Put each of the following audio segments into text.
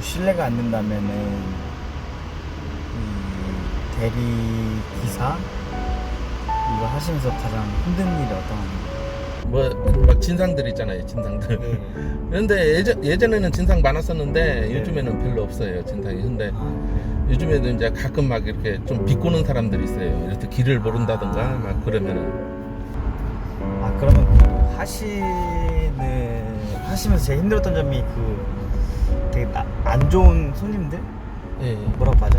신뢰가 안 된다면은 이 대리 기사 이거 하시면서 가장 힘든 일이 어떤 뭐, 막 진상들 있잖아요, 진상들. 예. 근데 예전, 예전에는 진상 많았었는데 네. 요즘에는 별로 없어요, 진상이. 근데 아, 그래요? 요즘에도 이제 가끔 막 이렇게 좀 비꼬는 사람들이 있어요. 이렇게 길을 모른다던가 막 그러면은. 아 그러면 그 하시는 하시면서 제일 힘들었던 점이 그 되게 나- 안 좋은 손님들 예. 뭐라고 하죠?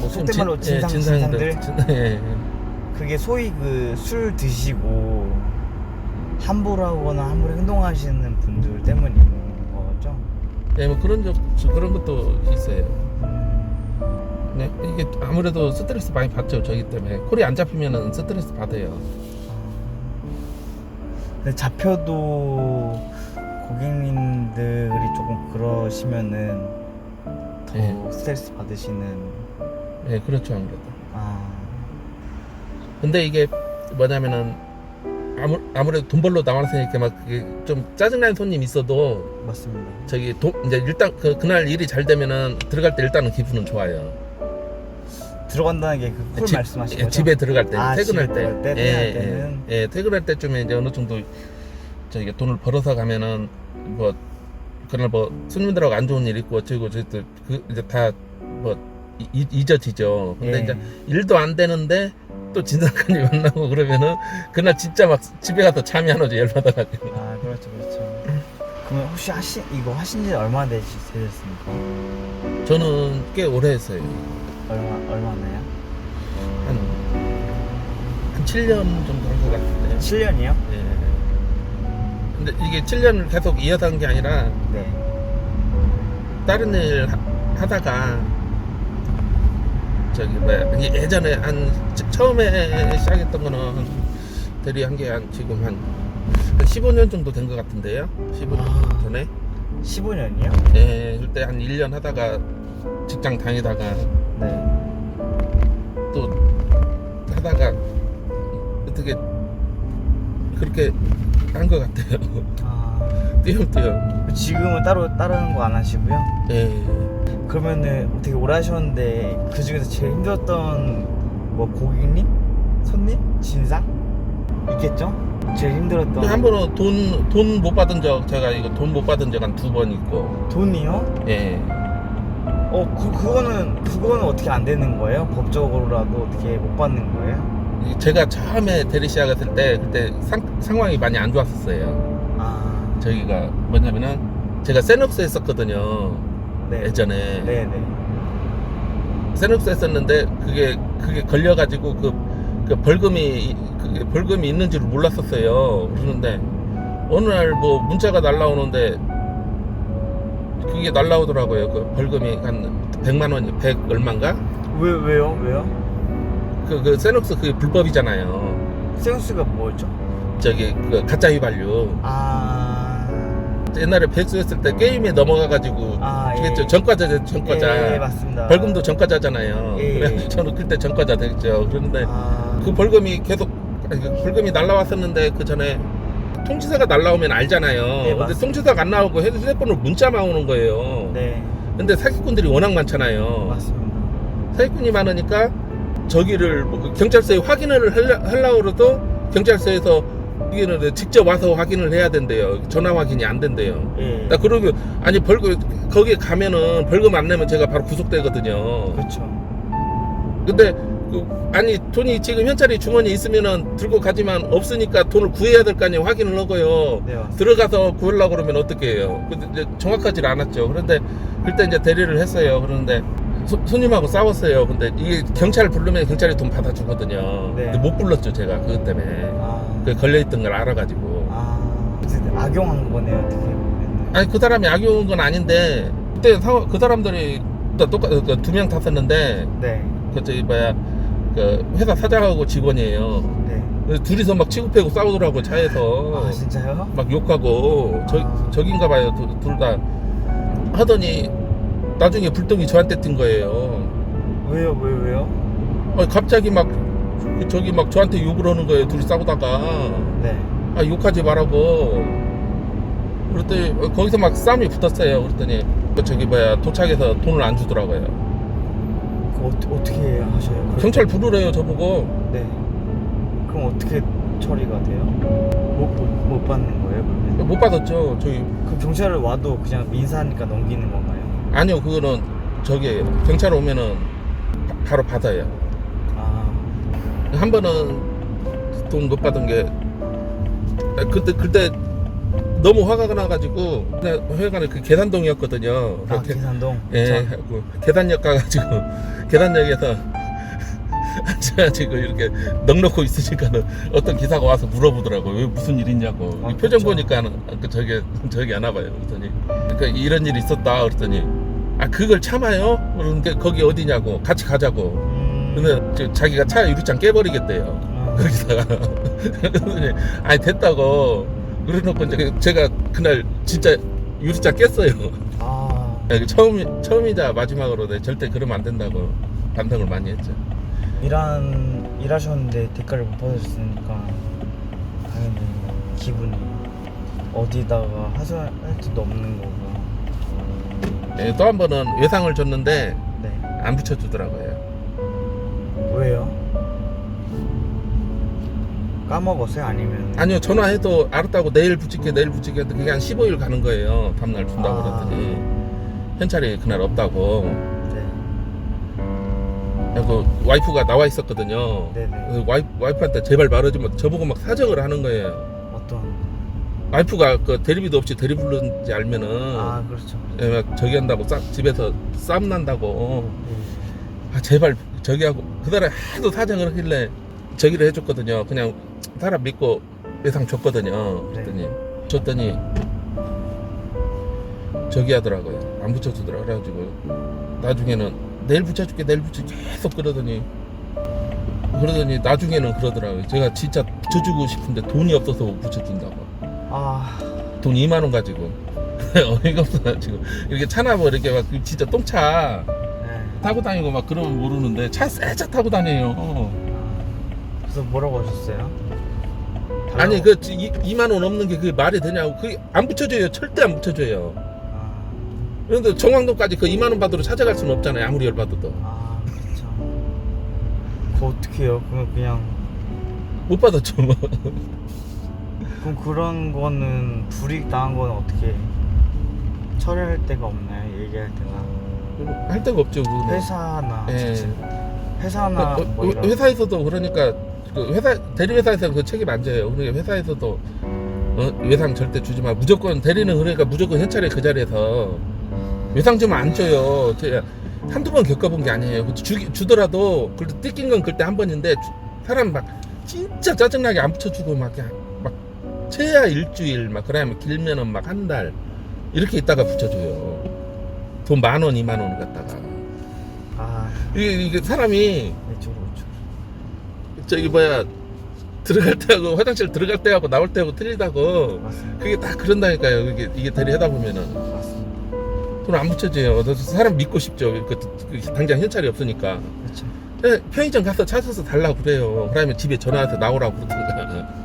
뭐 속된 말로 진상- 진상들. 진상들? 진- 예. 그게 소위 그 술 드시고 함부로 하거나 함부로 행동하시는 분들 때문인 거죠? 예, 뭐 그런 적 그런 것도 있어요. 음, 네, 이게 아무래도 스트레스 많이 받죠, 저기 때문에. 콜이 안 잡히면은 스트레스 받아요. 근데 잡혀도 고객님들이 조금 그러시면은 더 예. 스트레스 받으시는 예, 그렇죠, 아무래도. 아 근데 이게 뭐냐면은 아무 아무래도 돈 벌러 나왔으니까 막 그게 좀 짜증나는 손님 있어도 맞습니다. 저기 돈 이제 일단 그 그날 일이 잘 되면은 들어갈 때 일단은 기분은 좋아요. 들어간다는 게 그 콜 집- 말씀하신 예, 거죠? 집에 들어갈 때 아, 퇴근할 집에 때, 들어갈 때, 예, 퇴근할 예, 때는? 예, 퇴근할 때쯤에 이제 어느 정도 저기 돈을 벌어서 가면은 뭐 그날 뭐 손님들하고 안 좋은 일 있고 어쩌고 저쩌고 그 이제 다뭐 잊어지죠. 근데 예. 이제 일도 안 되는데 또 진상까지 만나고 그러면은 그날 진짜 막 집에 가서 잠이 안 오죠 열받아가지고. 아 그렇죠 그렇죠. 그러면 혹시 하신 이거 하신 지 얼마 되시, 되셨습니까? 저는 꽤 오래 했어요. 얼마 얼마나요? 한, 한 7년 정도 한 것 같은데. 7년이요? 예. 근데 이게 7년을 계속 이어서 한 게 아니라 네. 다른 일 하, 하다가 저기 뭐야 이- 예전에 한 처- 처음에 시작했던 거는 한 대리 한 게 한 지금 한, 한 15년 정도 된 것 같은데요. 15년 아. 전에. 15년이요? 예, 그때 한 1년 하다가 직장 다니다가 네. 같아요. 아 띄엄띄엄. 지금은 따로 다른 거 안 하시고요? 예. 그러면은 되게 오래 하셨는데 그 중에서 제일 힘들었던 뭐 고객님, 손님, 진상 있겠죠? 제일 힘들었던 한 번은 돈, 돈 못 받은 적, 제가 이거 돈 못 받은 적 한 두 번 있고, 돈이요? 예. 어, 그, 그거는, 그거는 어떻게 안 되는 거예요? 법적으로라도 어떻게 못 받는 거예요? 제가 처음에 대리 시작했을 때, 그때 상, 상황이 많이 안 좋았었어요. 아, 저기가 뭐냐면은, 제가 세녹스 했었거든요. 네. 예전에. 네네. 세녹스 했었는데, 그게, 그게 걸려가지고, 그, 그 벌금이, 그게 벌금이 있는 줄 몰랐었어요. 그러는데, 어느 날 뭐 문자가 날라오는데, 그게 날라오더라고요. 그 벌금이 한 100만 원, 100 얼마인가? 왜, 왜요? 왜요? 그, 그 세녹스 그게 불법이잖아요. 센스가 뭐였죠? 저기 그 가짜 휘발유. 아, 옛날에 백수했을 때 게임에 넘어가가지고 아, 예. 그랬죠. 전과자죠, 전과자. 예, 예, 맞습니다. 벌금도 전과자잖아요. 예, 예. 그래서 저는 그때 전과자 됐죠. 그런데 아, 그 벌금이 계속 아니, 그 벌금이 날라왔었는데 그 전에 통지서가 날라오면 알잖아요. 네, 근데 맞습니다. 통지서가 안 나오고 휴대폰으로 문자만 오는 거예요. 네, 근데 사기꾼들이 워낙 많잖아요. 맞습니다. 사기꾼이 많으니까 저기를 뭐 경찰서에 확인을 하려- 하려고 그래도 경찰서에서 이게는 직접 와서 확인을 해야 된대요. 전화 확인이 안 된대요. 예. 나 그러고 아니 벌금 거기에 가면은 벌금 안 내면 제가 바로 구속되거든요. 그렇죠. 근데 그 아니 돈이 지금 현찰이 주머니에 있으면은 들고 가지만 없으니까 돈을 구해야 될 거 아니에요. 확인을 하고요. 네, 맞습니다. 들어가서 구하려고 그러면 어떻게 해요? 근데 이제 정확하지 않았죠. 그런데 그때 이제 대리를 했어요. 그런데 소- 손님하고 싸웠어요. 근데 이게 경찰 부르면 경찰이 돈 받아주거든요. 네. 근데 못 불렀죠. 제가 그것 때문에. 아, 그 걸려있던 걸 알아가지고. 아, 어쨌든 악용한 거네요. 어떻게 보면. 아니 그 사람이 악용한 건 아닌데 그때 사- 그 사람들이 다 똑같 두명 탔었는데 네, 그 저기 뭐야 그 회사 사장하고 직원이에요. 네. 둘이서 막 치고패고 싸우더라고 차에서 아, 진짜요? 막 욕하고 저 아. 저긴가 봐요 둘 다 하더니 나중에 불똥이 저한테 뜬 거예요. 왜요, 왜, 왜요? 아니, 갑자기 막 저기 막 저한테 욕을 하는 거예요. 둘이 싸우다가 네. 아 욕하지 말라고 그랬더니 거기서 막 싸움이 붙었어요. 그랬더니 그 저기 뭐야 도착해서 돈을 안 주더라고요. 그 어, 어떻게 하셔요? 그럴 경찰 부르래요 저보고. 때? 네. 그럼 어떻게 처리가 돼요? 못, 못, 못 받는 거예요 그러면? 못 받았죠. 저희 그럼 경찰을 와도 그냥 민사니까 넘기는 건가요? 아니요 그거는 저기 경찰 오면은 바, 바로 받아요. 아, 한 번은 돈 못 받은 게 아, 그때 그때 너무 화가 나가지고 그냥 회관에 그 계산동이었거든요. 아 그렇게 계산동. 예, 저- 그 계단역 가가지고 계단역에서 앉아가지고 이렇게 넉넉고 있으니까는 어떤 기사가 와서 물어보더라고 왜 무슨 일 있냐고 아, 이 표정 그쵸. 보니까 그 저기 저기 안 와봐요 그랬더니 그러니까 이런 일이 있었다 그랬더니 아 그걸 참아요? 그러는데 거기 어디냐고. 같이 가자고. 음, 근데 저 자기가 차 유리창 깨버리겠대요. 아, 거기다가. 아니 됐다고. 그래놓고 이제 제가 그날 진짜 유리창 깼어요. 아, 야, 처음 처음이자 마지막으로 내 절대 그러면 안 된다고 반성을 많이 했죠. 일한 일하셨는데 대가를 못 받으셨으니까 당연히 기분이 어디다가 하소할 수도 없는 거고. 예, 또 한 번은 외상을 줬는데 네. 안 붙여주더라고요. 왜요? 까먹었어요? 아니면? 아니요 전화해도 알았다고 내일 붙일게 내일 붙일게 했는데 그게 한 15일 가는 거예요. 다음날 준다고 아. 그랬더니 현찰이 그날 없다고. 네. 그 와이프가 나와 있었거든요. 네네. 그 와이프, 와이프한테 제발 말해주면 저보고 막 사정을 하는 거예요. 어떤? 와이프가 그 대리비도 없이 대리 부르는지 알면은 아 그렇죠. 예, 막 저기 한다고 싸, 집에서 싸움 난다고. 네. 아 제발 저기 하고 그날에 하도 사정을 하길래 저기를 해줬거든요. 그냥 사람 믿고 예상 줬거든요. 그랬더니 줬더니 저기 하더라고요. 안 붙여주더라. 그래가지고 나중에는 내일 붙여줄게 내일 붙여줄게 계속 그러더니 그러더니 나중에는 그러더라고요. 제가 진짜 붙여주고 싶은데 돈이 없어서 못 붙여준다고 아, 돈 2만 원 가지고 어이가 없어가지고 이렇게 차나 뭐 이렇게 막 진짜 똥차 네. 타고 다니고 막 그러면 모르는데 차새차 타고 다녀요. 아, 그래서 뭐라고 하셨어요? 아니 달라고- 그 2만 원 없는 게 그게 말이 되냐고 그게 안 붙여줘요. 절대 안 붙여줘요. 아, 그런데 정황동까지 그 2만 원 받으러 찾아갈 수는 없잖아요. 아무리 열 받아도 아, 그렇죠. 그 어떻게 해요? 그럼 그냥 못 받았죠. 뭐. 그럼 그런 거는 불이익 당한 거는 어떻게 처리할 데가 없나요? 얘기할 때나 할 데가 없죠. 그거는. 회사나 예. 회사나 그, 뭐 어, 이런 회사에서도 그러니까 그 회사 대리 회사에서 그 책임 안 져요. 그러니까 회사에서도 어, 외상 절대 주지 마. 무조건 대리는 그러니까 무조건 현찰에 그 자리에서 외상 주면 안 줘요. 제가 한두 번 겪어본 게 아니에요. 그 주, 주더라도 그래도 뜯긴 건 그때 한 번인데 주- 사람 막 진짜 짜증나게 안 붙여주고 막 그냥 막 최야 일주일 막 그러면 길면은 막 한 달 이렇게 있다가 붙여줘요. 돈 만 원, 이만 원 갖다가. 아. 이게, 이게 사람이 이쪽으로 이쪽 저기 뭐야 들어갈 때하고 화장실 들어갈 때하고 나올 때하고 틀리다고 맞습니다. 그게 다 그런다니까요. 이게 이게 대리 하다 보면은. 맞습니다. 돈 안 붙여줘요. 그래서 사람 믿고 싶죠. 그, 그 당장 현찰이 없으니까. 그렇죠. 예, 편의점 가서 찾아서 달라고 그래요. 그러면 집에 전화해서 나오라고 그러던가. 아,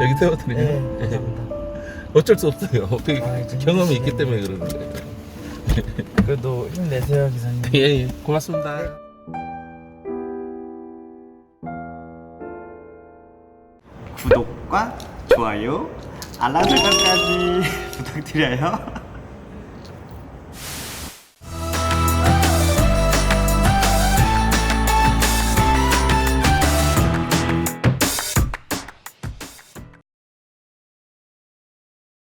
여기 세워드리면? 네 예, 감사합니다. 어쩔 수 없어요. 그 아, 경험이 있기. 때문에 그러는 거예요. 그래도 힘내세요 기사님. 예, 예. 고맙습니다. 구독과 좋아요 알람 설정까지 부탁드려요